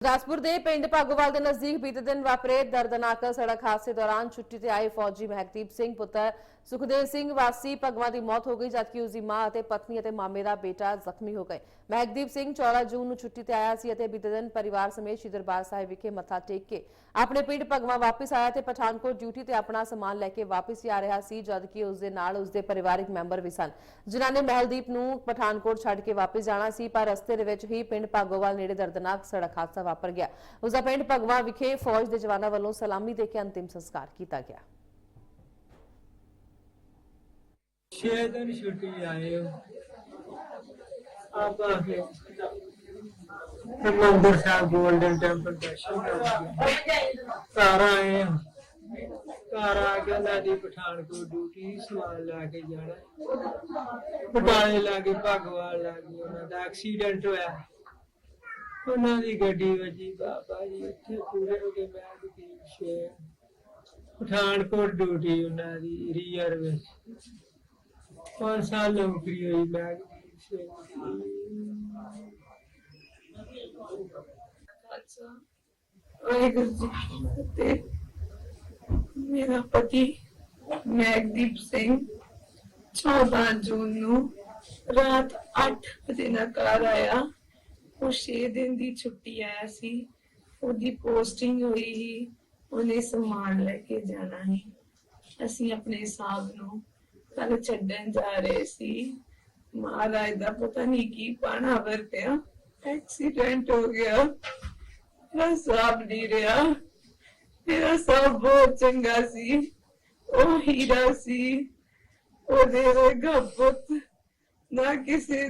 ਗੁਰਦਾਸਪੁਰ ਦੇ ਪਿੰਡ ਭਾਗੋਵਾਲ ਦੇ ਨਜ਼ਦੀਕ ਬੀਤੇ ਦਿਨ ਵਾਪਰੇ ਦਰਦਨਾਕ ਸੜਕ ਹਾਦਸੇ ਦੌਰਾਨ ਛੁੱਟੀ ਤੇ ਆਏ ਫੌਜੀ ਮਹਿਕਦੀਪ ਸਿੰਘ ਪੁੱਤਰ ਸੁਖਦੇਵ ਸਿੰਘ ਵਾਸੀ ਭਗਵਾਂ ਦੀ ਮੌਤ ਹੋ ਗਈ, ਜਦਕਿ ਉਸ ਦੀ ਮਾਂ ਅਤੇ ਪਤਨੀ ਅਤੇ ਮਾਮੇ ਦਾ ਬੇਟਾ ਜ਼ਖਮੀ ਹੋ ਗਏ। ਮਹਿਕਦੀਪ ਸਿੰਘ 14 ਜੂਨ ਨੂੰ ਛੁੱਟੀ ਤੇ ਆਇਆ ਸੀ ਅਤੇ ਬੀਤੇ ਦਿਨ ਪਰਿਵਾਰ ਸਮੇਤ ਸ਼੍ਰੀ ਦਰਬਾਰ ਸਾਹਿਬ ਵਿਖੇ ਮੱਥਾ ਟੇਕ ਕੇ ਆਪਣੇ ਪਿੰਡ ਭਗਵਾਂ ਵਾਪਸ ਆਇਆ ਤੇ ਪਠਾਨਕੋਟ ਡਿਊਟੀ ਤੇ ਆਪਣਾ ਸਮਾਨ ਲੈ ਕੇ ਵਾਪਸ ਆ ਰਿਹਾ ਸੀ, ਜਦਕਿ ਉਸ ਦੇ ਨਾਲ ਉਸ ਦੇ ਪਰਿਵਾਰਕ ਮੈਂਬਰ ਵੀ ਸਨ। ਜਿਨ੍ਹਾਂ ਨੇ ਮਹਿਲਦੀਪ ਨੂੰ ਪਠਾਨਕੋਟ ਛੱਡ ਕੇ ਵਾਪਸ ਜਾਣਾ ਸੀ, ਪਰ ਰਸਤੇ ਦੇ ਵਿੱਚ ਹੀ ਪਿੰਡ ਭਾਗੋਵਾਲ ਨੇੜੇ ਦਰਦਨਾਕ ਸੜਕ ਹਾਦਸਾ ਵਾਪਰ ਗਿਆ ਉਸ ਦਾ ਪਿੰਡ ਭਗਵਾ ਵਿਖੇ ਫੌਜ ਦੇ ਜਵਾਨਾਂ ਵੱਲੋਂ ਸਲਾਮੀ ਦੇ ਕੇ ਅੰਤਿਮ ਸੰਸਕਾਰ ਕੀਤਾ ਗਿਆ ਛੇ ਦਿਨ ਛੁੱਟੀ ਆਏ ਹੋ ਆਪ ਆ ਕੇ ਹਰਿਮੰਦਰ ਸਾਹਿਬ ਗੋਲਡਨ ਟੈਂਪਲ ਦਰਸ਼ਨ ਕਰਕੇ ਘਰ ਆਏ ਹਾਂ। ਘਰ ਆ ਕੇ ਉਹਨਾਂ ਦੀ ਪਠਾਨਕੋਟ ਡਿਊਟੀ ਸਮਾਨ ਲੈ ਕੇ ਜਾਣਾ ਬਟਾਲੇ ਲਾਗੇ ਭਗਵਾਨ ਲਾਗੇ ਉਹਨਾਂ ਦੀ ਗੱਡੀ ਵਜੀ, ਬਾਬਾ ਜੀ, ਉੱਥੇ ਪੂਰੇ ਹੋ ਗਏ ਮੈਂ ਦੀ ਛੇ ਪਠਾਨਕੋਟ ਡਿਊਟੀ ਉਹਨਾਂ ਦੀ ਰੀਅਰ ਵਿੱਚ। ਪੰਜ ਸਾਲ ਨੌਕਰੀ ਹੋਈ ਮੈਂ ਵਾਹਿਗੁਰੂ ਜੀ ਕੀ ਮੇਰਾ ਪਤੀ ਮੈਗਦੀਪ ਸਿੰਘ 14 ਜੂਨ ਨੂੰ ਰਾਤ 8 ਵਜੇ ਨਾਲ ਘਰ ਆਇਆ। ਉਹ 6 ਦਿਨ ਦੀ ਛੁੱਟੀ ਆਇਆ ਸੀ। ਉਹਦੀ ਪੋਸਟਿੰਗ ਹੋਈ ਹੀ ਉਹਨੇ ਸਮਾਨ ਲੈ ਕੇ ਜਾਣਾ ਸੀ। ਅਸੀਂ ਆਪਣੇ ਹਿਸਾਬ ਨੂੰ ਕੱਲ ਛੱਡਣ ਜਾ ਰਹੇ ਸੀ। ਮਹਾਰਾਜ ਦਾ ਪਤਾ ਨਹੀਂ ਕੀ ਪਾਣਾ ਵਰਤਿਆ। ਐਕਸੀਡੈਂਟ ਹੋ ਗਿਆ। ਮੇਰਾ ਸਾਬ ਨਹੀਂ ਰਿਹਾ। ਮੇਰਾ ਸਾਬ ਬਹੁਤ ਚੰਗਾ ਸੀ। ਉਹ ਹੀਰਾ ਸੀ। ਉਹਦੇ ਵਰਗਾ ਪੁੱਤ ਨਾ ਕਿਸੇ